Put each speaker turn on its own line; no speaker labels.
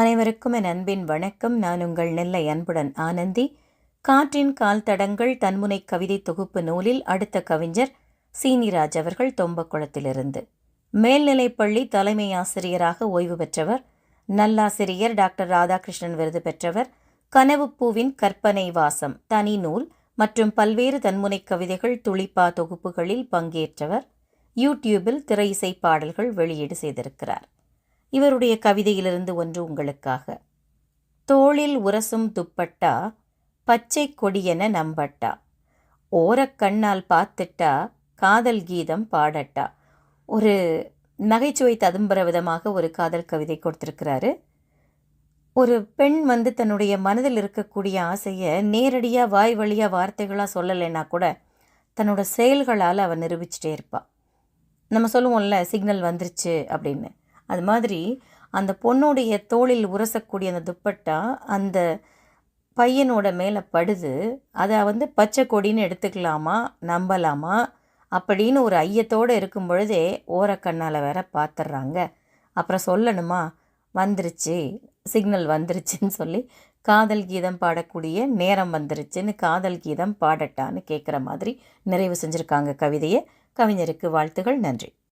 அனைவருக்கும் என் அன்பின் வணக்கம். நான் உங்கள் நெல்லை அன்புடன் ஆனந்தி. காற்றின் கால் தடங்கள் தன்முனை கவிதை தொகுப்பு நூலில் அடுத்த கவிஞர் சீனிராஜ் அவர்கள் தொம்பக்குளத்திலிருந்து. மேல்நிலைப்பள்ளி தலைமை ஆசிரியராக ஓய்வு பெற்றவர் நல்லாசிரியர் டாக்டர் ராதாகிருஷ்ணன் விருது பெற்றவர் கனவுப்பூவின் கற்பனை வாசம் தனி நூல் மற்றும் பல்வேறு தன்முனை கவிதைகள் துளிப்பா தொகுப்புகளில் பங்கேற்றவர். யூடியூபில் திரை இசை பாடல்கள் வெளியீடு செய்திருக்கிறார். இவருடைய கவிதையிலிருந்து ஒன்று உங்களுக்காக. தோளில் உரசும் துப்பட்டா பச்சை கொடியென நம்பட்டா. ஓரக்கண்ணால் பார்த்துட்டா காதல் கீதம் பாடட்டா. ஒரு நகைச்சுவை ததும்புற விதமாக ஒரு காதல் கவிதை கொடுத்துருக்கிறாரு. ஒரு பெண் வந்து தன்னுடைய மனதில் இருக்கக்கூடிய ஆசையை நேரடியாக வாய் வழியாக வார்த்தைகளாக சொல்லலைன்னா கூட தன்னோட செயல்களால் அவன் நிரூபிச்சிட்டே இருப்பாள் நம்ம சொல்லுவோம்ல சிக்னல் வந்துருச்சு அப்படின்னு. அது மாதிரி அந்த பொண்ணுடைய தோளில் உரசக்கூடிய அந்த துப்பட்டா அந்த பையனோட மேலே படுது. அதை வந்து பச்சை கொடின்னு எடுத்துக்கலாமா நம்பலாமா? அப்படின்னு ஒரு ஐயத்தோடு இருக்கும் பொழுதே ஓரக்கண்ணால் வேற பார்த்துட்றாங்க அப்புறம் சொல்லணுமா? வந்துருச்சு சிக்னல் வந்துருச்சுன்னு சொல்லி காதல் கீதம் பாடக்கூடிய நேரம் வந்துருச்சுன்னு காதல் கீதம் பாடட்டான்னு கேட்குற மாதிரி நிறைவு செஞ்சுருக்காங்க கவிதையை. கவிஞருக்கு வாழ்த்துகள் நன்றி.